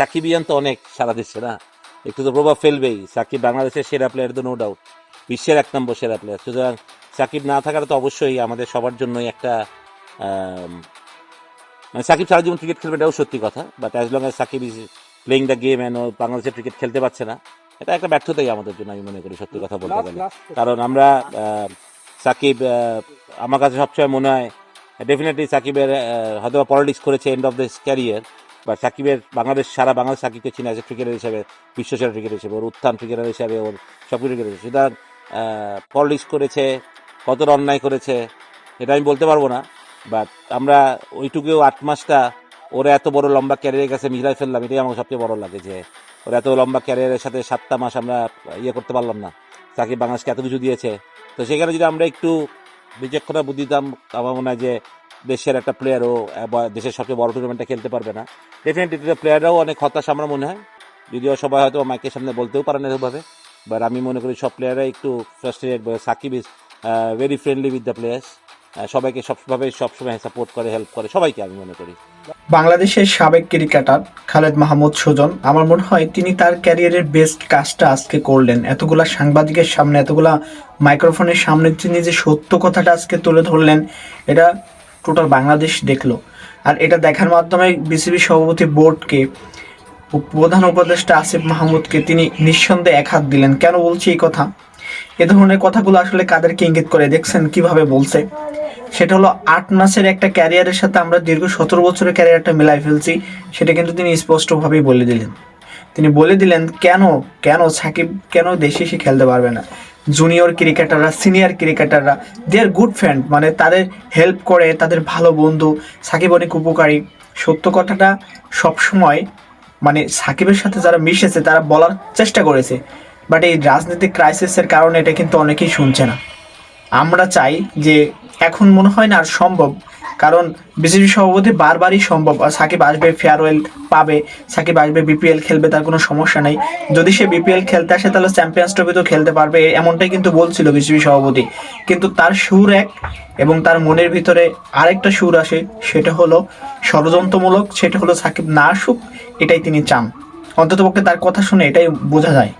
সাকিবিয়ান তো অনেক সারা দিচ্ছে না। একটু তো প্রভাব ফেলবেই। সাকিব বাংলাদেশের সেরা প্লেয়ার তো নো ডাউট বিশ্বের এক নম্বর সেরা প্লেয়ার সুতরাং সাকিব না থাকার তো অবশ্যই আমাদের সবার জন্যই একটা মানে সাকিব সারা জীবন ক্রিকেট খেলবে এটাও সত্যি কথা। But as long as Shakib is playing the game and বাংলাদেশের ক্রিকেট খেলতে পারছে না এটা একটা ব্যর্থতাই আমাদের জন্য আমি মনে করি সত্যি কথা বলতে গেলে। কারণ আমরা সাকিব আমার কাছে সবসময় মনে হয় ডেফিনেটলি সাকিবের হয়তো পলিটিক্স করেছে এন্ড অফ দিস ক্যারিয়ার বা সাকিবের বাংলাদেশ, সারা বাংলাদেশ সাকিবকে চিনে আছে ক্রিকেটার হিসেবে বিশ্বসেরা ক্রিকেটার হিসেবে, ওর উত্থান ক্রিকেটার হিসেবে, ওর সব ক্রিকেটার হিসেবে। সুতরাং পলিটিক্স করেছে কতটা অন্যায় করেছে, এটা আমি বলতে পারব না বাট আমরা ওইটুকুও আট মাসটা ওরা এত বড় লম্বা ক্যারিয়ারের কাছে মিলাই ফেললাম, এটাই আমার সবচেয়ে বড় লাগে যে, ওর এত লম্বা ক্যারিয়ারের সাথে সাতটা মাস আমরা ইয়ে করতে পারলাম না, সাকিব বাংলাদেশকে এত কিছু দিয়েছে। তো সেখানে যদি আমরা একটু বিচক্ষণা বুদ্ধি দিতাম আমার মনে হয় যে দেশের একটা প্লেয়ারও দেশের সবচেয়ে বড় টুর্নামেন্টটা খেলতে পারবে না। ডেফিনেটলি প্লেয়াররাও অনেক হতাশ আমার মনে হয়। যদিও সবাই হয়তো মাইকের সামনে বলতেও পারে না এভাবে। বাট আমি মনে করি সব প্লেয়াররাই একটু frustrated Shakib is very friendly with the players সবাইকে সবভাবে সবসময় সাপোর্ট করে হেল্প করে। সবাইকে আমি মনে করি। বাংলাদেশের সাবেক ক্রিকেটার খালেদ মাহমুদ সুজন, আমার মনে হয় তিনি তার ক্যারিয়ারের বেস্ট কাজটা আজকে করলেন। এতগুলা সাংবাদিকের সামনে, এতগুলা মাইক্রোফোনের সামনে তিনি যে সত্য কথাটা আজকে তুলে ধরলেন, এটা টোটাল বাংলাদেশ দেখল। আর এটা দেখার মাধ্যমে বিসিবি সভাপতি বোর্ডকে, প্রধান উপদেষ্টা আসিফ মাহমুদকে তিনি নিঃসন্দেহে এক হাত দিলেন। কেন বলছি এই কথা? এ ধরনের কথাগুলো আসলে কাদেরকে ইঙ্গিত করে? দেখছেন কীভাবে বলছে। সেটা হলো আট মাসের একটা ক্যারিয়ারের সাথে আমরা দীর্ঘ সতেরো বছরের ক্যারিয়ারটা মিলাই ফেলছি, সেটা কিন্তু তিনি স্পষ্টভাবেই বলে দিলেন। তিনি বলে দিলেন, কেন? কেন সাকিব? কেন দেশে এসে খেলতে পারবে না? জুনিয়র ক্রিকেটাররা সিনিয়র ক্রিকেটাররা দে আর গুড ফ্রেন্ড মানে তাদের হেল্প করে, তাদের ভালো বন্ধু। সাকিব অনেক উপকারী। সত্য কথাটা সবসময় মানে সাকিবের সাথে যারা মিশেছে, তারা বলার চেষ্টা করেছে। বাট এই রাজনৈতিক ক্রাইসিসের কারণে এটা কিন্তু অনেকেই শুনছে না। আমরা চাই যে এখন মনে হয় না আর সম্ভব কারণ বিসিবি সভাপতি বারবারই সম্ভব সাকিব আসবে ফেয়ারওয়েল পাবে, সাকিব আসবে বিপিএল খেলবে, তার কোনো সমস্যা নেই। যদি সে বিপিএল খেলতে আসে, তাহলে চ্যাম্পিয়ন্স ট্রফি তো খেলতে পারবে এমনটাই কিন্তু বলছিল বিসিবি সভাপতি। কিন্তু তার সুর এক এবং তার মনের ভিতরে আরেকটা সুর আসে, সেটা হলো ষড়যন্ত্রমূলক, সেটা হলো সাকিব না আসুক, এটাই তিনি চান। অন্ততপক্ষে তার কথা শুনে এটাই বোঝা যায়।